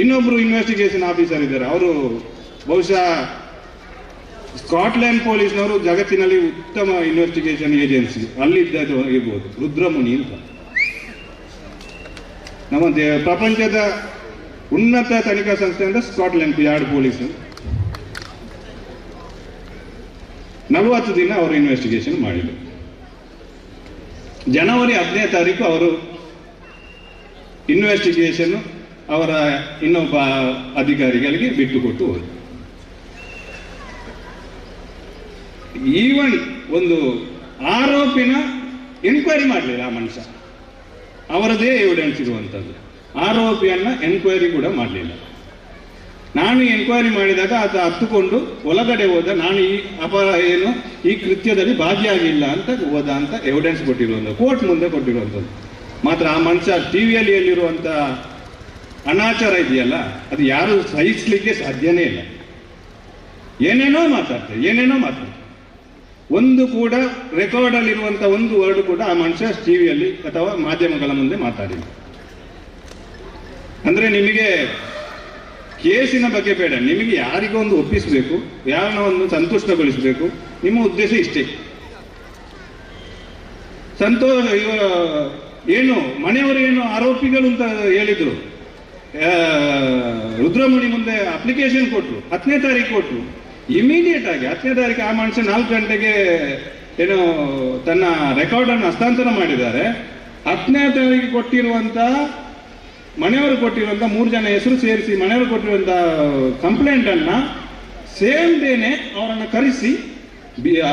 ಇನ್ನೊಬ್ರು investigation officer ಇದ್ದಾರೆ. ಅವರು ಬಹುಶಃ ಸ್ಕಾಟ್ಲೆಂಡ್ ಪೊಲೀಸ್ನವರು ಜಗತ್ತಿನಲ್ಲಿ ಉತ್ತಮ ಇನ್ವೆಸ್ಟಿಗೇಷನ್ ಏಜೆನ್ಸಿ ಅಲ್ಲಿದ್ದ ಇರ್ಬೋದು. ರುದ್ರಮುನಿ ಅಂತ. ನಮ್ಮ ಪ್ರಪಂಚದ ಉನ್ನತ ತನಿಖಾ ಸಂಸ್ಥೆ ಅಂದ್ರೆ ಸ್ಕಾಟ್ಲೆಂಡ್ ಯಾರ್ಡ್ ಪೊಲೀಸ್ ನಲವತ್ತು ದಿನ ಅವರು ಇನ್ವೆಸ್ಟಿಗೇಷನ್ ಮಾಡಿದರು. ಜನವರಿ ಹದಿನೈದು ತಾರೀಕು ಅವರು ಇನ್ವೆಸ್ಟಿಗೇಷನ್ ಅವರ ಇನ್ನೊಬ್ಬ ಅಧಿಕಾರಿಗಳಿಗೆ ಬಿಟ್ಟುಕೊಟ್ಟು ಹೋದರು. ಈವನ್ ಒಂದು ಆರೋಪಿನ ಎನ್ಕ್ವೈರಿ ಮಾಡಲಿಲ್ಲ ಆ ಮನುಷ್ಯ. ಅವರದೇ ಎವಿಡೆನ್ಸ್ ಇರುವಂಥದ್ದು ಆರೋಪಿಯನ್ನ ಎನ್ಕ್ವೈರಿ ಕೂಡ ಮಾಡಲಿಲ್ಲ. ನಾನು ಎನ್ಕ್ವೈರಿ ಮಾಡಿದಾಗ ಆತ ಹತ್ತುಕೊಂಡು ಒಳಗಡೆ ಹೋದ, ನಾನು ಈ ಅಪರ ಏನು ಈ ಕೃತ್ಯದಲ್ಲಿ ಭಾಗಿಯಾಗಿಲ್ಲ ಅಂತ ಹೋದ ಅಂತ ಎವಿಡೆನ್ಸ್ ಕೊಟ್ಟಿರುವಂಥದ್ದು ಕೋರ್ಟ್ ಮುಂದೆ ಕೊಟ್ಟಿರುವಂಥದ್ದು ಮಾತ್ರ ಆ ಮನುಷ್ಯ ಟಿವಿಯಲ್ಲಿ ಎಲ್ಲಿರುವಂಥ ಅನಾಚಾರ ಇದೆಯಲ್ಲ, ಅದು ಯಾರು ಸಹಿಸ್ಲಿಕ್ಕೆ ಸಾಧ್ಯನೇ ಇಲ್ಲ. ಏನೇನೋ ಮಾತಾಡ್ತಾರೆ ಏನೇನೋ ಮಾತಾಡ್ತಾರೆ. ಒಂದು ಕೂಡ ರೆಕಾರ್ಡ್ ಅಲ್ಲಿರುವಂತ ಒಂದು ವರ್ಡ್ ಕೂಡ ಆ ಮನುಷ್ಯ ಟಿವಿಯಲ್ಲಿ ಅಥವಾ ಮಾಧ್ಯಮಗಳ ಮುಂದೆ ಮಾತಾಡಿಲ್ಲ. ಅಂದ್ರೆ ನಿಮಗೆ ಕೇಸಿನ ಬಗ್ಗೆ ಬೇಡ, ನಿಮಗೆ ಯಾರಿಗೋ ಒಂದು ಒಪ್ಪಿಸಬೇಕು, ಯಾರನ್ನ ಒಂದು ಸಂತುಷ್ಟಗೊಳಿಸಬೇಕು, ನಿಮ್ಮ ಉದ್ದೇಶ ಇಷ್ಟೇ. ಸಂತೋಷ, ಇವ, ಏನು, ಮನೆಯವರು ಏನು ಆರೋಪಿಗಳು ಅಂತ ಹೇಳಿದ್ರು? ರುದ್ರಮುನಿ ಮುಂದೆ ಅಪ್ಲಿಕೇಶನ್ ಕೊಟ್ಟರು ಹತ್ತನೇ ತಾರೀಕು ಕೊಟ್ಟರು ಇಮಿಡಿಯೇಟ್ ಆಗಿ ಹತ್ತನೇ ತಾರೀಕು ಆ ಮನುಷ್ಯ ನಾಲ್ಕು ಗಂಟೆಗೆ ಏನು ತನ್ನ ರೆಕಾರ್ಡ್ ಅನ್ನು ಹಸ್ತಾಂತರ ಮಾಡಿದ್ದಾರೆ. ಹತ್ತನೇ ತಾರೀಕು ಕೊಟ್ಟಿರುವಂತ ಮನೆಯವರು ಕೊಟ್ಟಿರುವಂತ ಮೂರು ಜನ ಹೆಸರು ಸೇರಿಸಿ ಮನೆಯವರು ಕಂಪ್ಲೇಂಟ್ ಅನ್ನ ಸೇಮ್ ಡೇನೆ ಅವರನ್ನು ಕರೆಸಿ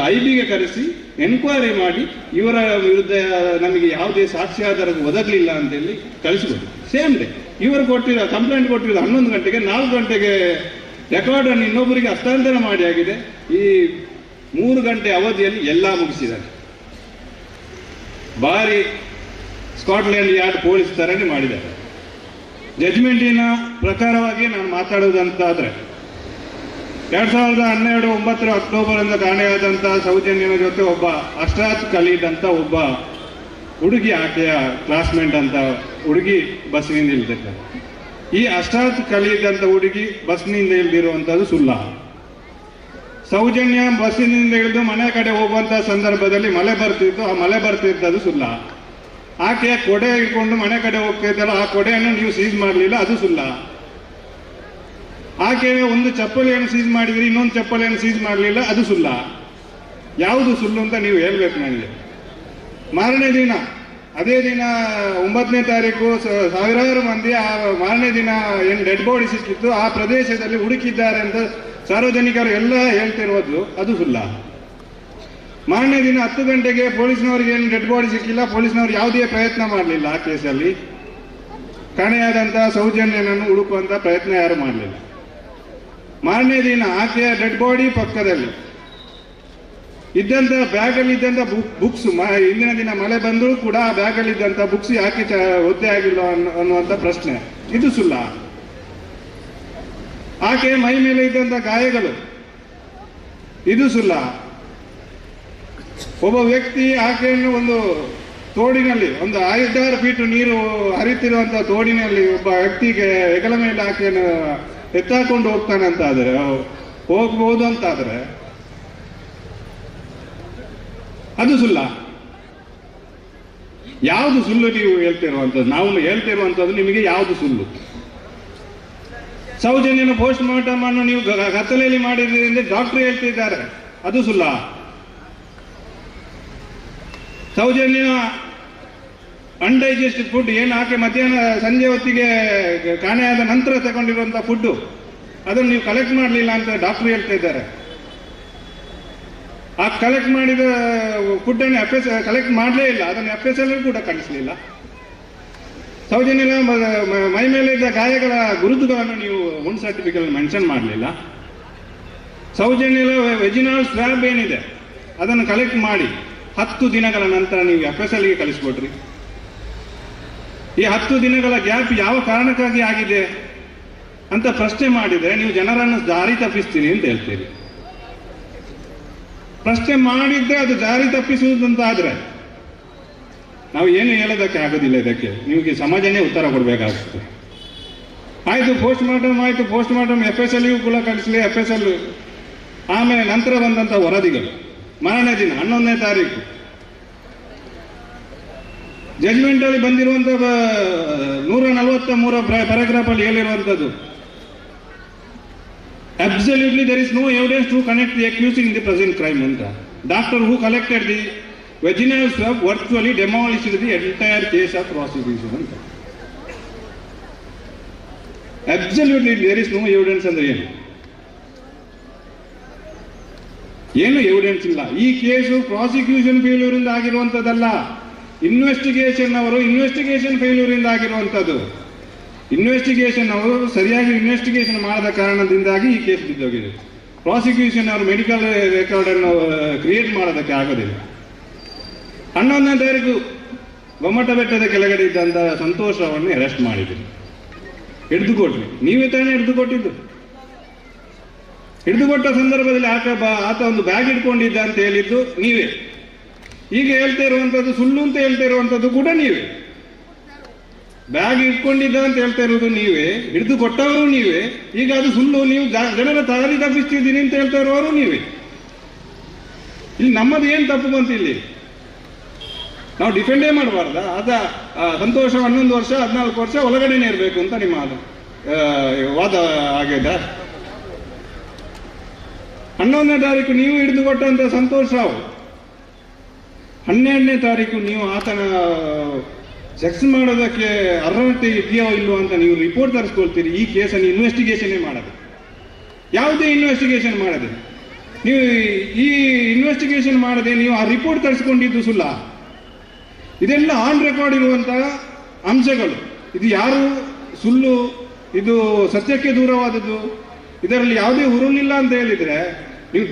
ಐ ಬಿಗೆ ಕರೆಸಿ ಎನ್ಕ್ವೈರಿ ಮಾಡಿ ಇವರ ವಿರುದ್ಧ ನಮಗೆ ಯಾವುದೇ ಸಾಕ್ಷ್ಯಾಧಾರ ಒದಗಲಿಲ್ಲ ಅಂತೇಳಿ ಕಳಿಸ್ಬೋದು ಸೇಮ್ ಡೇ ಇವರು ಕೊಟ್ಟಿರೋ ಕಂಪ್ಲೇಂಟ್ ಕೊಟ್ಟಿರೋದು ಹನ್ನೊಂದು ಗಂಟೆಗೆ, ನಾಲ್ಕು ಗಂಟೆಗೆ ರೆಕಾರ್ಡ್ ಅನ್ನು ಇನ್ನೊಬ್ಬರಿಗೆ ಹಸ್ತಾಂತರ ಮಾಡಿ ಆಗಿದೆ. ಈ ಮೂರು ಗಂಟೆ ಅವಧಿಯಲ್ಲಿ ಎಲ್ಲ ಮುಗಿಸಿದ್ದಾರೆ. ಭಾರಿ ಸ್ಕಾಟ್ಲೆಂಡ್ ಯಾರ್ಡ್ ಪೊಲೀಸ್ ಥರನೇ ಮಾಡಿದ್ದಾರೆ. ಜಜ್ಮೆಂಟಿನ ಪ್ರಕಾರವಾಗಿ ನಾನು ಮಾತಾಡೋದಂತಾದರೆ ಎರಡು ಸಾವಿರದ ಹನ್ನೆರಡು ಒಂಬತ್ತರ ಅಕ್ಟೋಬರ್ ಇಂದ ಕಾಣೆಯಾದಂತಹ ಸೌಜನ್ಯನ ಜೊತೆ ಒಬ್ಬ ಅಷ್ಟಾತ್ ಕಲೀಟ್ ಅಂತ ಒಬ್ಬ ಹುಡುಗಿ ಆಕೆಯ ಕ್ಲಾಸ್ಮೇಟ್ ಅಂತ ಹುಡುಗಿ ಬಸ್ನಿಂದ ಇಲ್ದಿರ್ತದೆ ಈ ಅಷ್ಟಾತ್ ಕಲಿಯಿದಂಥ ಹುಡುಗಿ ಬಸ್ನಿಂದ ಇಲ್ದಿರುವಂಥದ್ದು ಸುಲ್ಲ. ಸೌಜನ್ಯ ಬಸ್ಸಿನಿಂದ ಇಳಿದು ಮನೆ ಕಡೆ ಹೋಗುವಂತ ಸಂದರ್ಭದಲ್ಲಿ ಮಳೆ ಬರ್ತಿತ್ತು, ಆ ಮಳೆ ಬರ್ತಿದ್ದದು ಸುಲ್ಲ. ಆಕೆ ಕೊಡೆ ಇಟ್ಕೊಂಡು ಮನೆ ಕಡೆ ಹೋಗ್ತಾ ಇದ್ದಲ್ಲ ಆ ಕೊಡೆಯನ್ನು ನೀವು ಸೀಸ್ ಮಾಡಲಿಲ್ಲ, ಅದು ಸುಲ್ಲ. ಆಕೆ ಒಂದು ಚಪ್ಪಲಿಯನ್ನು ಸೀಸ್ ಮಾಡಿದ್ರಿ ಇನ್ನೊಂದು ಚಪ್ಪಲಿಯನ್ನು ಸೀಸ್ ಮಾಡಲಿಲ್ಲ, ಅದು ಸುಲ್ಲ. ಯಾವುದು ಸುಳ್ಳು ಅಂತ ನೀವು ಹೇಳ್ಬೇಕು ನನಗೆ. ಮಾರನೇ ದಿನ ಅದೇ ದಿನ ಒಂಬತ್ತನೇ ತಾರೀಕು ಸಾವಿರಾರು ಮಂದಿ ಆ ಮಾರನೇ ದಿನ ಏನು ಡೆಡ್ ಬಾಡಿ ಸಿಕ್ಕಿತ್ತು ಆ ಪ್ರದೇಶದಲ್ಲಿ ಹುಡುಕಿದ್ದಾರೆ ಅಂತ ಸಾರ್ವಜನಿಕರು ಎಲ್ಲ ಹೇಳ್ತಿರೋದು ಅದು ಸುಲ್ಲ. ಮಾರನೇ ದಿನ ಹತ್ತು ಗಂಟೆಗೆ ಪೊಲೀಸ್ನವರಿಗೆ ಏನು ಡೆಡ್ ಬಾಡಿ ಸಿಕ್ಕಿಲ್ಲ, ಪೊಲೀಸ್ನವರು ಯಾವುದೇ ಪ್ರಯತ್ನ ಮಾಡಲಿಲ್ಲ ಆ ಕೇಸಲ್ಲಿ. ಕಾಣೆಯಾದಂತಹ ಸೌಜನ್ಯನನ್ನು ಹುಡುಕುವಂತ ಪ್ರಯತ್ನ ಯಾರು ಮಾಡಲಿಲ್ಲ. ಮಾರನೇ ದಿನ ಆಕೆಯ ಡೆಡ್ ಬಾಡಿ ಪಕ್ಕದಲ್ಲಿ. ಇದ್ದಂತ ಬ್ಯಾಗ್ ಅಲ್ಲಿ ಇದ್ದಂತ ಬುಕ್ಸ್ ಇಂದಿನ ದಿನ ಮಳೆ ಬಂದರೂ ಕೂಡ ಆ ಬ್ಯಾಗ್ ಅಲ್ಲಿ ಇದ್ದಂತ ಬುಕ್ಸ್ ಯಾಕೆ ಒದ್ದೆ ಆಗಿಲ್ಲ ಅನ್ನೋ- ಅನ್ನುವಂತ ಪ್ರಶ್ನೆ. ಇದು ಸುಲ್ಲ. ಆಕೆ ಮೈ ಮೇಲೆ ಇದ್ದಂತ ಗಾಯಗಳು. ಇದು ಸುಲ್ಲ. ಒಬ್ಬ ವ್ಯಕ್ತಿ ಆಕೆಯನ್ನು ಒಂದು ತೋಡಿನಲ್ಲಿ, ಒಂದು ಐದಾರು ಫೀಟ್ ನೀರು ಹರಿತಿರುವಂತ ತೋಡಿನಲ್ಲಿ ಒಬ್ಬ ವ್ಯಕ್ತಿಗೆ ಹೆಗಲ ಮೇಲೆ ಆಕೆಯನ್ನು ಎತ್ತಾಕೊಂಡು ಹೋಗ್ತಾನೆ ಅಂತ ಆದ್ರೆ ಹೋಗ್ಬೋದು ಅಂತ ಆದ್ರೆ ಅದು ಸುಳ್ಳ. ಯಾವುದು ಸುಳ್ಳು ನೀವು ಹೇಳ್ತಿರುವಂಥದ್ದು? ನಾವು ಹೇಳ್ತಿರುವಂಥದ್ದು ನಿಮಗೆ ಯಾವುದು ಸುಳ್ಳು? ಸೌಜನ್ಯನ ಪೋಸ್ಟ್ ಮಾರ್ಟಮ್ ಅನ್ನು ನೀವು ಕತ್ತಲೆಯಲ್ಲಿ ಮಾಡಿದ್ರಿಂದ ಡಾಕ್ಟರ್ ಹೇಳ್ತಿದ್ದಾರೆ. ಅದು ಸುಲ್ಲ ಸೌಜನ್ಯ ಅನ್ಡೈಜೆಸ್ಟೆಡ್ ಫುಡ್ ಏನು ಹಾಕಿ ಮಧ್ಯಾಹ್ನ, ಸಂಜೆ ಹೊತ್ತಿಗೆ ಕಾಣೆಯಾದ ನಂತರ ತಗೊಂಡಿರುವಂಥ ಫುಡ್ ಅದನ್ನು ನೀವು ಕಲೆಕ್ಟ್ ಮಾಡಲಿಲ್ಲ ಅಂತ ಡಾಕ್ಟರ್ ಹೇಳ್ತಾ ಇದ್ದಾರೆ ಆ ಕಲೆಕ್ಟ್ ಮಾಡಿದ ಫುಡ್ ಅನ್ನು ಎಫ್ ಎಸ್ ಕಲೆಕ್ಟ್ ಮಾಡಲೇ ಇಲ್ಲ. ಅದನ್ನು ಎಫ್ ಎಸ್ ಎಲ್ ಕೂಡ ಕಳಿಸಲಿಲ್ಲ ಸೌಜನ್ಯ ಮ- ಮೇಲೆ ಇದ್ದ ಗಾಯಗಳ ಗುರುತುಗಳನ್ನು ನೀವು ಒಂದು ಸರ್ಟಿಫಿಕೇಟ್ ಮೆನ್ಷನ್ ಮಾಡಲಿಲ್ಲ. ಸೌಜನ್ಯ ವೆಜಿನಲ್ ಸ್ಲ್ಯಾಬ್ ಏನಿದೆ, ಅದನ್ನು ಕಲೆಕ್ಟ್ ಮಾಡಿ ಹತ್ತು ದಿನಗಳ ನಂತರ ನೀವು ಎಫ್ ಎಸ್ ಎಲ್ಗೆ ಕಳಿಸ್ಕೊಟ್ರಿ ಈ ಹತ್ತು ದಿನಗಳ ಗ್ಯಾಪ್ ಯಾವ ಕಾರಣಕ್ಕಾಗಿ ಆಗಿದೆ ಅಂತ ಪ್ರಶ್ನೆ ಮಾಡಿದ್ರೆ ನೀವು ಜನರನ್ನು ದಾರಿ ತಪ್ಪಿಸ್ತೀರಿ ಅಂತ ಹೇಳ್ತೀರಿ. ಪ್ರಶ್ನೆ ಮಾಡಿದ್ರೆ ಅದು ಜಾರಿ ತಪ್ಪಿಸುವುದಂತ ಆದ್ರೆ ನಾವು ಏನು ಹೇಳೋದಕ್ಕೆ ಆಗೋದಿಲ್ಲ ಇದಕ್ಕೆ. ನಿಮಗೆ ಸಮಾಜನೇ ಉತ್ತರ ಕೊಡಬೇಕಾಗ್ತದೆ ಆಯಿತು ಪೋಸ್ಟ್ ಮಾರ್ಟಮ್ ಆಯಿತು post mortem F S L ಕೂಡ ಕಳಿಸಲಿ ಎಫ್ ಎಸ್ ಎಲ್ ಆಮೇಲೆ ನಂತರ ಬಂದಂತ ವರದಿಗಳು. ಮರಣ ದಿನ, ಹನ್ನೊಂದನೇ ತಾರೀಕು. ಜಜ್ಮೆಂಟಲ್ಲಿ ಅಲ್ಲಿ ಬಂದಿರುವಂತ ನೂರ ನಲವತ್ತ ಮೂರ ಪ್ಯಾರಾಗ್ರಾಫ್ ಅಲ್ಲಿ absolutely there is no evidence to connect the accusing the present crime ಅಂತ doctor who collected the vaginal swab virtually demolished the case of prosecution ಅಂತ absolutely there is no evidence ಅಂದ್ರೆ ಏನು? ಏನು ಎವಿಡೆನ್ಸ್ ಇಲ್ಲ. ಈ case prosecution failure ಇಂದ ಆಗಿರುವಂತದ್ದಲ್ಲ. Investigation ಅವರು ಇನ್ವೆಸ್ಟಿಗೇಷನ್ ಫೇಲ್ಯೂರ್ ಇಂದ ಆಗಿರುವಂತದ್ದು. ಇನ್ವೆಸ್ಟಿಗೇಷನ್ ಅವರು ಸರಿಯಾಗಿ ಇನ್ವೆಸ್ಟಿಗೇಷನ್ ಮಾಡದ ಕಾರಣದಿಂದಾಗಿ ಈ ಕೇಸ್ ಬಿದ್ದೋಗಿದೆ. ಪ್ರಾಸಿಕ್ಯೂಷನ್ ಅವರು ಮೆಡಿಕಲ್ ರೆಕಾರ್ಡ್ ಅನ್ನು ಕ್ರಿಯೇಟ್ ಮಾಡೋದಕ್ಕೆ ಆಗೋದಿಲ್ಲ. ಹನ್ನೊಂದನೇ ತಾರೀಕು ಗೊಮ್ಮಟ ಬೆಟ್ಟದ ಕೆಳಗಡೆ ಇದ್ದಂತ ಸಂತೋಷ್ ಅವರನ್ನು ಅರೆಸ್ಟ್ ಮಾಡಿದ್ರು. ಹಿಡಿದು ಕೊಟ್ರಿ ನೀವೇ ತಾನೇ ಹಿಡಿದು ಕೊಟ್ಟಿದ್ದು ಸಂದರ್ಭದಲ್ಲಿ ಆತ ಆತ ಒಂದು ಬ್ಯಾಗ್ ಇಟ್ಕೊಂಡಿದ್ದ ಅಂತ ಹೇಳಿದ್ದು ನೀವೇ. ಈಗ ಹೇಳ್ತಾ ಇರುವಂತದ್ದು ಸುಳ್ಳು ಅಂತ ಹೇಳ್ತಾ ಇರುವಂತದ್ದು ಕೂಡ ನೀವೇ. ಬ್ಯಾಗ್ ಇಟ್ಕೊಂಡಿದ್ದ ಅಂತ ಹೇಳ್ತಾ ಇರೋದು ನೀವೇ, ಹಿಡಿದು ಕೊಟ್ಟವರು ನೀವೇ, ಈಗ ಅದು ಸುಳ್ಳು, ನೀವು ಜನರ ದಾರಿ ತಪ್ಪಿಸ್ತಿದ್ದೀನಿ ಅಂತ ಹೇಳ್ತಾ ಇರುವವರು ನೀವೇ. ಇಲ್ಲಿ ನಮ್ಮದು ಏನು ತಪ್ಪು ಬಂತು ಇಲ್ಲಿ? ನಾವು ಡಿಫೆಂಡೇ ಮಾಡಬಾರ್ದ? ಅದ ಸಂತೋಷ ಹನ್ನೊಂದು ವರ್ಷ, ಹದಿನಾಲ್ಕು ವರ್ಷ ಒಳಗಡೆನೆ ಇರಬೇಕು ಅಂತ ನಿಮ್ಮ ಅದು ವಾದ ಆಗ್ಯದ? ಹನ್ನೊಂದನೇ ತಾರೀಕು ನೀವು ಹಿಡಿದು ಕೊಟ್ಟಂತ ಸಂತೋಷ. ಹನ್ನೆರಡನೇ ತಾರೀಕು ನೀವು ಆತನ ಸೆಕ್ಸ್ ಮಾಡೋದಕ್ಕೆ ಅರ್ಹತೆ ಇದೆಯೋ ಇಲ್ವೋ ಅಂತ ನೀವು ರಿಪೋರ್ಟ್ ತರಿಸ್ಕೊಳ್ತೀರಿ. ಈ ಕೇಸನ್ನು ಇನ್ವೆಸ್ಟಿಗೇಷನೇ ಮಾಡೋದು. ಯಾವುದೇ ಇನ್ವೆಸ್ಟಿಗೇಷನ್ ಮಾಡದೆ. ನೀವು ಈ ಇನ್ವೆಸ್ಟಿಗೇಷನ್ ಮಾಡದೆ ನೀವು ಆ ರಿಪೋರ್ಟ್ ತರಿಸ್ಕೊಂಡಿದ್ದು ಸುಳ್ಳ ಇದೆಲ್ಲ ಆನ್ ರೆಕಾರ್ಡ್ ಇರುವಂತಹ ಅಂಶಗಳು. ಇದು ಯಾರು? ಸುಳ್ಳು. ಇದು ಸತ್ಯಕ್ಕೆ ದೂರವಾದದ್ದು. ಇದರಲ್ಲಿ ಯಾವುದೇ ಹುರುಳಿಲ್ಲ ಅಂತ ಹೇಳಿದ್ರೆ ನೀವು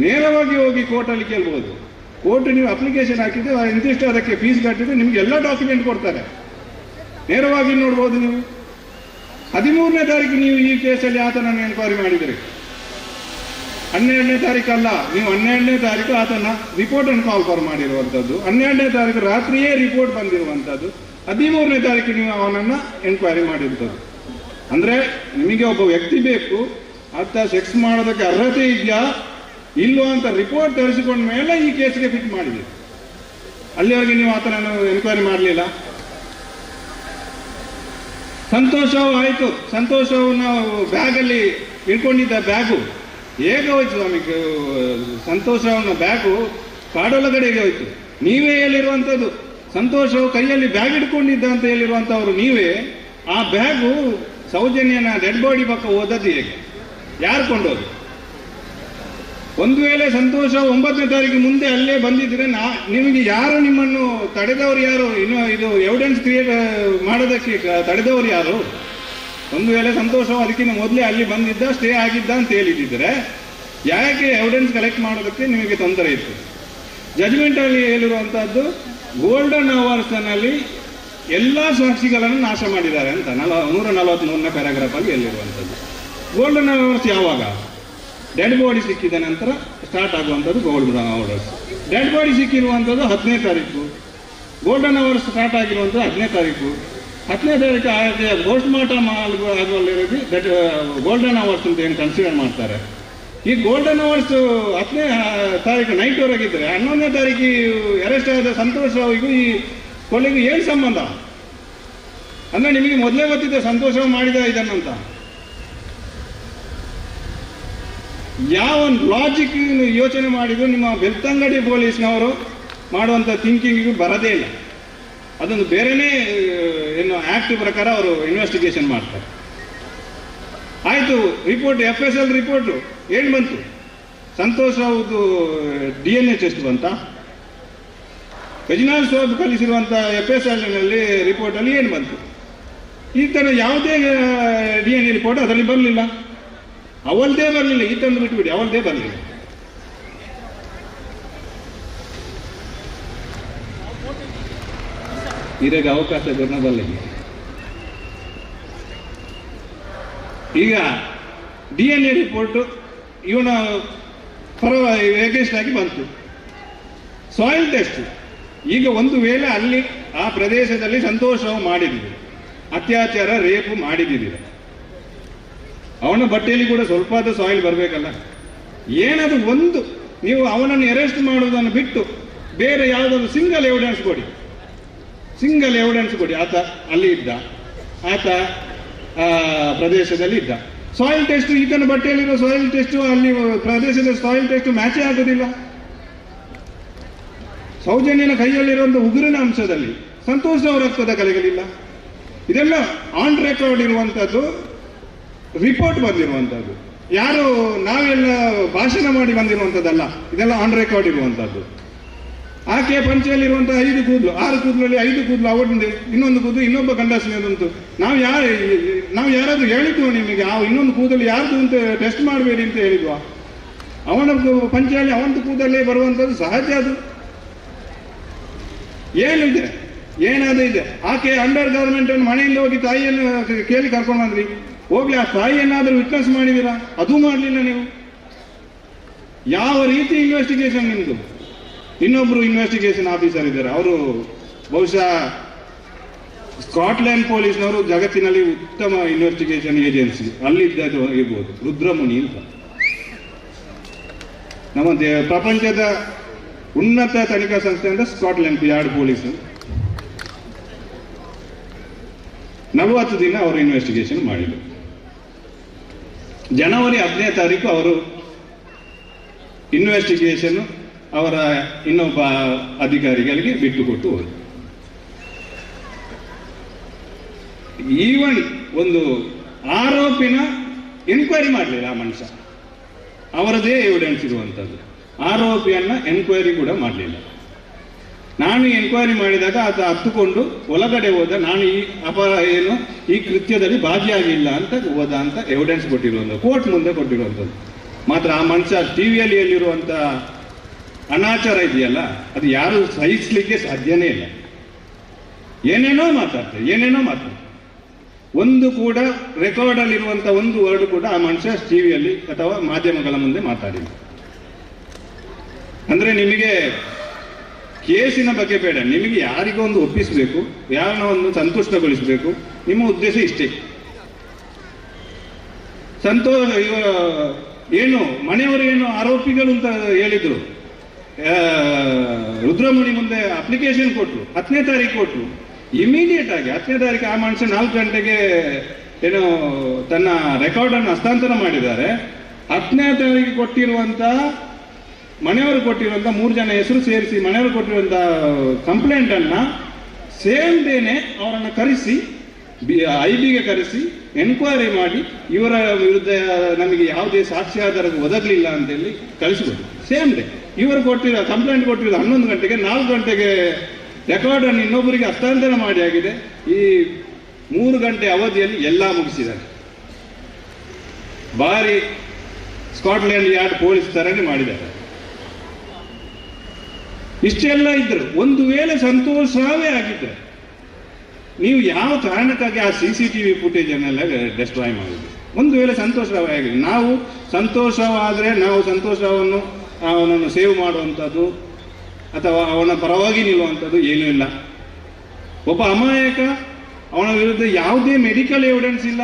ನೇರವಾಗಿ ಹೋಗಿ ಕೋರ್ಟಲ್ಲಿ ಕೇಳ್ಬೋದು. ಕೋರ್ಟ್ ನೀವು ಅಪ್ಲಿಕೇಶನ್ ಹಾಕಿದ್ರೆ ಇಂತಿಷ್ಟು ಅದಕ್ಕೆ ಫೀಸ್ ಕಟ್ಟಿದ್ರೆ ನಿಮ್ಗೆ ಎಲ್ಲ ಡಾಕ್ಯುಮೆಂಟ್ ಕೊಡ್ತಾರೆ. ನೇರವಾಗಿ ನೋಡ್ಬೋದು ನೀವು. ಹದಿಮೂರನೇ ತಾರೀಕು ನೀವು ಈ ಕೇಸಲ್ಲಿ ಆತನನ್ನು ಎನ್ಕ್ವೈರಿ ಮಾಡಿದ್ರಿ ಹನ್ನೆರಡನೇ ತಾರೀಕು ಅಲ್ಲ, ನೀವು ಹನ್ನೆರಡನೇ ತಾರೀಕು ಆತನ ರಿಪೋರ್ಟ್ ಅನ್ನು ಕಾಲ್ ಫಾರ್ ಮಾಡಿರುವಂಥದ್ದು. ಹನ್ನೆರಡನೇ ತಾರೀಕು ರಾತ್ರಿಯೇ ರಿಪೋರ್ಟ್ ಬಂದಿರುವಂಥದ್ದು. ಹದಿಮೂರನೇ ತಾರೀಕು ನೀವು ಅವನನ್ನು ಎನ್ಕ್ವೈರಿ ಮಾಡಿರ್ತದೆ ಅಂದರೆ ನಿಮಗೆ ಒಬ್ಬ ವ್ಯಕ್ತಿ ಬೇಕು. ಆತ ಸೆಕ್ಸ್ ಮಾಡೋದಕ್ಕೆ ಅರ್ಹತೆ ಇದೆಯಾ? ಇಲ್ವೋ ಅಂತ ರಿಪೋರ್ಟ್ ತರಿಸಿಕೊಂಡ ಮೇಲೆ ಈ ಕೇಸ್ಗೆ ಫಿಟ್ ಮಾಡಿದೆ ಅಲ್ಲಿವರೆಗೆ ನೀವು ಆತನನ್ನು ಎನ್ಕ್ವೈರಿ ಮಾಡಲಿಲ್ಲ? ಸಂತೋಷವು ನಾವು ಸಂತೋಷವನ್ನ ಬ್ಯಾಗಲ್ಲಿ ಇಟ್ಕೊಂಡಿದ್ದ ಬ್ಯಾಗು. ಹೇಗೆ ಹೋಯ್ತು ಸ್ವಾಮಿ? ಸಂತೋಷವನ್ನ ಬ್ಯಾಗು ಕಾಡೊಳಗಡೆಗೆ ಹೋಯ್ತು. ನೀವೇ ಹೇಳಿರುವಂಥದ್ದು. ಸಂತೋಷವು ಕೈಯಲ್ಲಿ ಬ್ಯಾಗ್ ಇಟ್ಕೊಂಡಿದ್ದ ಅಂತ ಹೇಳಿರುವಂಥವ್ರು ನೀವೇ, ಆ ಬ್ಯಾಗು ಸೌಜನ್ಯನ ಡೆಡ್ ಬಾಡಿ ಪಕ್ಕ ಹೋದದ್ದು ಹೇಗೆ? ಯಾರು ಕೊಂಡೋದು ಒಂದು ವೇಳೆ ಸಂತೋಷ ಒಂಬತ್ತನೇ ತಾರೀಕು ಮುಂದೆ ಅಲ್ಲೇ ಬಂದಿದ್ರೆ ನಾ ನಿಮಗೆ ಯಾರು ನಿಮ್ಮನ್ನು ತಡೆದವರು ಯಾರು? ಇನ್ನು ಇದು ಎವಿಡೆನ್ಸ್ ಕ್ರಿಯೇಟ್ ಮಾಡೋದಕ್ಕೆ ತಡೆದವರು ಯಾರು? ಒಂದು ವೇಳೆ ಸಂತೋಷ ಅದಕ್ಕಿಂತ ಮೊದಲೇ ಅಲ್ಲಿ ಬಂದಿದ್ದ ಸ್ಟೇ ಆಗಿದ್ದ ಅಂತ ಹೇಳಿದ್ದಿದ್ರೆ ಯಾಕೆ ಎವಿಡೆನ್ಸ್ ಕಲೆಕ್ಟ್ ಮಾಡೋದಕ್ಕೆ ನಿಮಗೆ ತೊಂದರೆ ಇತ್ತು? ಜಜ್ಮೆಂಟ್ ಅಲ್ಲಿ ಹೇಳಿರುವಂತಹದ್ದು ಗೋಲ್ಡನ್ ಅವರ್ಸ್ನಲ್ಲಿ ಎಲ್ಲಾ ಸಾಕ್ಷಿಗಳನ್ನು ನಾಶ ಮಾಡಿದ್ದಾರೆ ಅಂತ. ನಲ ನೂರ ನಲವತ್ಮೂರನೇ ಪ್ಯಾರಾಗ್ರಾಫ್ ಅಲ್ಲಿ ಹೇಳಿರುವಂತದ್ದು. ಗೋಲ್ಡನ್ ಅವರ್ಸ್ ಯಾವಾಗ? ಡೆಡ್ ಬಾಡಿ ಸಿಕ್ಕಿದ ನಂತರ ಸ್ಟಾರ್ಟ್ ಆಗುವಂಥದ್ದು ಗೋಲ್ಡನ್ ಅವರ್ಸ್ ಡೆಡ್ ಬಾಡಿ ಸಿಕ್ಕಿರುವಂಥದ್ದು ಹತ್ತನೇ ತಾರೀಕು. ಗೋಲ್ಡನ್ ಅವರ್ಸ್ ಸ್ಟಾರ್ಟ್ ಆಗಿರುವಂಥದ್ದು ಹದಿನೈದು ತಾರೀಕು. ಹತ್ತನೇ ತಾರೀಕು ಆಗಿ ಪೋಸ್ಟ್ ಮಾರ್ಟಮ್ ಆಗುವಲ್ಲಿರೋದು ದಟ್ ಗೋಲ್ಡನ್ ಅವರ್ಸ್ ಅಂತ ಏನು ಕನ್ಸಿಡರ್ ಮಾಡ್ತಾರೆ. ಈ ಗೋಲ್ಡನ್ ಅವರ್ಸ್ ಹತ್ತನೇ ತಾರೀಕು ನೈಟ್ ಹೊರಗಿದ್ದರೆ ಹನ್ನೊಂದನೇ ತಾರೀಕು ಅರೆಸ್ಟ್ ಆದ ಸಂತೋಷ್ ರಾವ್ಗೂ ಈ ಕೊಲೆಗೂ ಏನು ಸಂಬಂಧ? ಅಂದರೆ ನಿಮಗೆ ಮೊದಲೇ ಗೊತ್ತಿದೆ ಸಂತೋಷ ಮಾಡಿದ ಇದನ್ನಂತ ಯಾವ ಲಾಜಿಕ್ ಯೋಚನೆ ಮಾಡಿದ್ರು ನಿಮ್ಮ ಬೆಳ್ತಂಗಡಿ ಪೊಲೀಸ್ನವರು ಮಾಡುವಂಥ ಥಿಂಕಿಂಗಿಗೂ ಬರದೇ ಇಲ್ಲ. ಅದೊಂದು ಬೇರೆನೇ ಏನು ಆಕ್ಟ್ ಪ್ರಕಾರ ಅವರು ಇನ್ವೆಸ್ಟಿಗೇಷನ್ ಮಾಡ್ತಾರೆ. ಆಯಿತು report F S L report ಏನು ಬಂತು? ಸಂತೋಷ್ ರಾವ್ದು ಡಿ ಎನ್ ಎ ಟೆಸ್ಟ್ ಬಂತ? ಖಜಿನಾಲ್ ಸೋಬ್ ಕಲಿಸಿರುವಂಥ ಎಫ್ ಎಸ್ ಎಲ್ನಲ್ಲಿ ನಲ್ಲಿ ರಿಪೋರ್ಟ್ ಅಲ್ಲಿ ಏನು ಬಂತು? ಈ ಥರ ಯಾವುದೇ ಡಿ ಎನ್ ಎ ರಿಪೋರ್ಟ್ ಅದರಲ್ಲಿ ಬರಲಿಲ್ಲ. ಅವಳದೇ ಬರಲಿಲ್ಲ, ಈ ತಂದು ಬಿಟ್ಬಿಡಿ, ಅವಳದೇ ಬರಲಿಲ್ಲ. ಇದಕ್ಕೆ ಅವಕಾಶ ಬರ್ನದಲ್ಲ ಈಗ ಡಿ ಎನ್ ಎ ರಿಪೋರ್ಟ್ ಇವನ ಪರವಾಗಿ ಎಗೇಸ್ಟ್ ಆಗಿ ಬಂತು. ಸಾಯಿಲ್ ಟೆಸ್ಟ್ ಈಗ ಒಂದು ವೇಳೆ ಅಲ್ಲಿ ಆ ಪ್ರದೇಶದಲ್ಲಿ ಸಂತೋಷವು ಮಾಡಿದ್ದೀವಿ. ಅತ್ಯಾಚಾರ, ರೇಪು ಮಾಡಿದ್ದೀರಿ ಅವನ ಬಟ್ಟೆಯಲ್ಲಿ ಕೂಡ ಸ್ವಲ್ಪ ಆದ ಸಾಯಿಲ್ ಬರಬೇಕಲ್ಲ. ಏನದು ಒಂದು, ನೀವು ಅವನನ್ನು ಅರೆಸ್ಟ್ ಮಾಡುವುದನ್ನು ಬಿಟ್ಟು ಬೇರೆ ಯಾವುದಾದ್ರು ಸಿಂಗಲ್ ಎವಿಡೆನ್ಸ್ ಕೊಡಿ. ಸಿಂಗಲ್ ಎವಿಡೆನ್ಸ್ ಕೊಡಿ. ಆತ ಅಲ್ಲಿ ಇದ್ದ. ಆತ ಪ್ರದೇಶದಲ್ಲಿ ಇದ್ದ. ಸಾಯಿಲ್ ಟೆಸ್ಟ್ ಈತನ ಬಟ್ಟೆಯಲ್ಲಿರೋ ಸಾಯಿಲ್ ಟೆಸ್ಟ್ ಅಲ್ಲಿ ಪ್ರದೇಶದ ಸಾಯಿಲ್ ಟೆಸ್ಟ್ ಮ್ಯಾಚೇ ಆಗೋದಿಲ್ಲ. ಸೌಜನ್ಯನ ಕೈಯಲ್ಲಿರುವಂಥ ಉಗುರಿನ ಅಂಶದಲ್ಲಿ ಸಂತೋಷ ರಕ್ತದ ಕಲೆಗಳಿಲ್ಲ. ಇದೆಲ್ಲ ಆನ್ ರೆಕಾರ್ಡ್ ಇರುವಂಥದ್ದು ರಿಪೋರ್ಟ್ ಬಂದಿರುವಂಥದ್ದು ಯಾರು ನಾವೆಲ್ಲ ಭಾಷಣ ಮಾಡಿ ಬಂದಿರುವಂಥದ್ದಲ್ಲ ಇದೆಲ್ಲ ಆನ್ ರೆಕಾರ್ಡ್ ಇರುವಂಥದ್ದು ಆಕೆ ಪಂಚೆಯಲ್ಲಿರುವಂತಹ ಐದು ಕೂದಲು, ಆರು ಕೂದಲಲ್ಲಿ ಐದು ಕೂದಲು ಅವರಿಂದ ಇನ್ನೊಂದು ಕೂದಲು ಇನ್ನೊಬ್ಬ ಗಂಡಸಿನದಂತು ನಾವು ಯಾರು ನಾವು ಯಾರಾದ್ರೂ ಹೇಳಿದ್ವು ನಿಮಗೆ, ಆ ಇನ್ನೊಂದು ಕೂದಲು ಯಾರ್ದು ಅಂತ ಟೆಸ್ಟ್ ಮಾಡಬೇಡಿ ಅಂತ ಹೇಳಿದ್ವಾ? ಅವನ ಪಂಚೆಯಲ್ಲಿ ಅವನದು ಕೂದಲೇ ಬರುವಂಥದ್ದು ಸಹಜ ಅದು. ಏನಿದೆ? ಏನಾದ್ರೂ ಇದೆ. ಆಕೆ ಅಂಡರ್ ಗವರ್ಮೆಂಟ್ ಮನೆಯಿಂದ ಹೋಗಿ ತಾಯಿಯನ್ನು ಕೇಳಿ ಕರ್ಕೊಂಡು ಬಂದ್ರಿ ಹೋಗ್ಲಿ, ಆ ತಾಯಿಯನ್ನಾದರೂ ವಿಟ್ನೆಸ್ ಮಾಡಿದೀರಾ ಅದು ಮಾಡಲಿಲ್ಲ ನೀವು. ಯಾವ ರೀತಿ ಇನ್ವೆಸ್ಟಿಗೇಷನ್ ನಿಮ್ಮದು ಇನ್ನೊಬ್ರು ಇನ್ವೆಸ್ಟಿಗೇಷನ್ ಆಫೀಸರ್ ಇದ್ದಾರೆ. ಅವರು ಬಹುಶಃ ಸ್ಕಾಟ್ಲೆಂಡ್ ಪೊಲೀಸ್ನವರು ಜಗತ್ತಿನಲ್ಲಿ ಉತ್ತಮ ಇನ್ವೆಸ್ಟಿಗೇಷನ್ ಏಜೆನ್ಸಿ ಅಲ್ಲಿದ್ದದು ಇರ್ಬೋದು. ರುದ್ರಮುನಿ ಅಂತ. ನಮ್ಮ ಪ್ರಪಂಚದ ಉನ್ನತ ತನಿಖಾ ಸಂಸ್ಥೆ ಅಂದ್ರೆ ಸ್ಕಾಟ್ಲೆಂಡ್ ಯಾರ್ಡ್ ಪೊಲೀಸ್ ನಲವತ್ತು ದಿನ ಅವರು ಇನ್ವೆಸ್ಟಿಗೇಷನ್ ಮಾಡಿದರು. ಜನವರಿ ಹದಿನೈದು ತಾರೀಕು ಅವರು ಇನ್ವೆಸ್ಟಿಗೇಷನ್ ಅವರ ಇನ್ನೊಬ್ಬ ಅಧಿಕಾರಿಗಳಿಗೆ ಬಿಟ್ಟುಕೊಟ್ಟು ಹೋದರು. ಈವನ್ ಒಂದು ಆರೋಪಿನ ಎನ್ಕ್ವೈರಿ ಮಾಡಲಿಲ್ಲ ಆ ಮನುಷ್ಯ. ಅವರದೇ ಎವಿಡೆನ್ಸ್ ಇರುವಂಥದ್ದು ಆರೋಪಿಯನ್ನು ಎನ್ಕ್ವೈರಿ ಕೂಡ ಮಾಡಲಿಲ್ಲ. ನಾನು ಎನ್ಕ್ವೈರಿ ಮಾಡಿದಾಗ ಆತ ಹತ್ತುಕೊಂಡು ಒಳಗಡೆ ಹೋದ, ನಾನು ಈ ಅಪ ಏನು ಈ ಕೃತ್ಯದಲ್ಲಿ ಭಾಗಿಯಾಗಿಲ್ಲ ಅಂತ ಹೋದ ಅಂತ ಎವಿಡೆನ್ಸ್ ಕೊಟ್ಟಿರುವಂಥದ್ದು ಕೋರ್ಟ್ ಮುಂದೆ ಕೊಟ್ಟಿರುವಂಥದ್ದು. ಮಾತ್ರ ಆ ಮನುಷ್ಯ ಟಿವಿಯಲ್ಲಿ ಎಲ್ಲಿರುವಂಥ ಅನಾಚಾರ ಇದೆಯಲ್ಲ, ಅದು ಯಾರು ಸಹಿಸ್ಲಿಕ್ಕೆ ಸಾಧ್ಯನೇ ಇಲ್ಲ. ಏನೇನೋ ಮಾತಾಡ್ತಾರೆ ಏನೇನೋ ಮಾತಾಡ್ತಾರೆ ಒಂದು ಕೂಡ ರೆಕಾರ್ಡ್ ಅಲ್ಲಿರುವಂತ ಒಂದು ವರ್ಡ್ ಕೂಡ ಆ ಮನುಷ್ಯ ಟಿವಿಯಲ್ಲಿ ಅಥವಾ ಮಾಧ್ಯಮಗಳ ಮುಂದೆ ಮಾತಾಡಿಲ್ಲ. ಅಂದ್ರೆ ನಿಮಗೆ ಕೇಸಿನ ಬಗ್ಗೆ ಬೇಡ. ನಿಮಗೆ ಯಾರಿಗೋ ಒಂದು ಒಪ್ಪಿಸಬೇಕು, ಯಾರನ್ನ ಒಂದು ಸಂತುಷ್ಟಗೊಳಿಸಬೇಕು, ನಿಮ್ಮ ಉದ್ದೇಶ ಇಷ್ಟೇ. ಸಂತೋಷ ಏನು, ಮನೆಯವರು ಏನು ಆರೋಪಿಗಳು ಅಂತ ಹೇಳಿದ್ರು? ರುದ್ರಮುನಿ ಮುಂದೆ ಅಪ್ಲಿಕೇಶನ್ ಕೊಟ್ಟರು ಹತ್ತನೇ ತಾರೀಕು ಕೊಟ್ಟರು ಇಮಿಡಿಯೇಟ್ ಆಗಿ, ಹತ್ತನೇ ತಾರೀಕು ಆ ಮನುಷ್ಯ ನಾಲ್ಕು ಗಂಟೆಗೆ ಏನು ತನ್ನ ರೆಕಾರ್ಡನ್ನು ಹಸ್ತಾಂತರ ಮಾಡಿದ್ದಾರೆ. ಹತ್ತನೇ ತಾರೀಕು ಕೊಟ್ಟಿರುವಂತ ಮನೆಯವರು ಕೊಟ್ಟಿರುವಂಥ ಮೂರು ಜನ ಹೆಸರು ಸೇರಿಸಿ ಮನೆಯವರು ಕಂಪ್ಲೇಂಟ್ ಅನ್ನ ಸೇಮ್ ಡೇನೆ ಅವರನ್ನು ಕರೆಸಿ ಐ ಬಿಗೆ ಕರೆಸಿ, ಎನ್ಕ್ವೈರಿ ಮಾಡಿ ಇವರ ವಿರುದ್ಧ ನಮಗೆ ಯಾವುದೇ ಸಾಕ್ಷ್ಯಾಧಾರ ಒದಗಲಿಲ್ಲ ಅಂತೇಳಿ ಕಳಿಸ್ಬೋದು ಸೇಮ್ ಡೇ. ಇವರು ಕೊಟ್ಟಿರೋ, ಕಂಪ್ಲೇಂಟ್ ಕೊಟ್ಟಿರೋದು ಹನ್ನೊಂದು ಗಂಟೆಗೆ, ನಾಲ್ಕು ಗಂಟೆಗೆ ರೆಕಾರ್ಡ್ ಅನ್ನು ಇನ್ನೊಬ್ಬರಿಗೆ ಹಸ್ತಾಂತರ ಮಾಡಿ ಆಗಿದೆ. ಈ ಮೂರು ಗಂಟೆ ಅವಧಿಯಲ್ಲಿ ಎಲ್ಲ ಮುಗಿಸಿದ್ದಾರೆ. ಭಾರಿ ಸ್ಕಾಟ್ಲೆಂಡ್ ಯಾರ್ಡ್ ಪೊಲೀಸ್ ತರನೇ ಮಾಡಿದ್ದಾರೆ. ಇಷ್ಟೆಲ್ಲ ಇದ್ರು ಒಂದು ವೇಳೆ ಸಂತೋಷವೇ ಆಗಿದ್ರೆ ನೀವು ಯಾವ ಕಾರಣಕ್ಕಾಗಿ ಆ C C T V footage ಅನ್ನೆಲ್ಲ destroy ಮಾಡಿದ್ರು? ಒಂದು ವೇಳೆ ಸಂತೋಷವೇ ಆಗಿದೆ ನಾವು ಸಂತೋಷವಾದರೆ ನಾವು ಸಂತೋಷವನ್ನು ಅವನನ್ನು ಸೇವ್ ಮಾಡುವಂಥದ್ದು ಅಥವಾ ಅವನ ಪರವಾಗಿ ನಿಲ್ಲುವಂಥದ್ದು ಏನೂ ಇಲ್ಲ. ಒಬ್ಬ ಅಮಾಯಕ ಅವನ ವಿರುದ್ಧ ಯಾವುದೇ ಮೆಡಿಕಲ್ ಎವಿಡೆನ್ಸ್ ಇಲ್ಲ.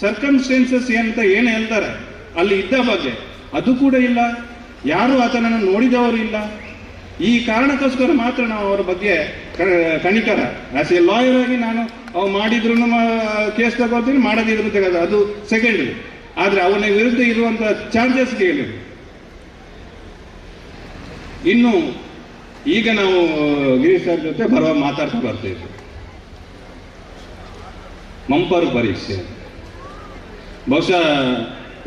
ಸರ್ಕಮ್ಸ್ಟೆನ್ಸಸ್ ಅಂತ ಏನು ಹೇಳ್ತಾರೆ. ಅಲ್ಲಿ ಇದ್ದ ಬಗ್ಗೆ ಅದು ಕೂಡ ಇಲ್ಲ. ಯಾರು ಆತನನ್ನು ನೋಡಿದವರು ಇಲ್ಲ. ಈ ಕಾರಣಕ್ಕೋಸ್ಕರ ಮಾತ್ರ ನಾವು ಅವರ ಬಗ್ಗೆ ಕಣಿಕರ ಆಸ್ ಎ ಲಾಯರ್ ಆಗಿ ನಾನು ಅವ್ರು ಮಾಡಿದ್ರು ಕೇಸ್ ತಗೋತೀನಿ ಮಾಡದಿದ್ರು ತೆಗೆದು ಅದು ಸೆಕೆಂಡ್ರಿ ಆದ್ರೆ ಅವನ ವಿರುದ್ಧ ಇರುವಂತ ಚಾರ್ಜಸ್ ಕೇಳಿ ಇನ್ನು ಈಗ ನಾವು ಗಿರೀಶ್ ಸರ್ ಜೊತೆ ಬರುವ ಮಾತಾಡ್ತಾ ಬರ್ತೀವಿ. ಮಂಪರ್ ಪರೀಕ್ಷೆ. ಬಹುಶಃ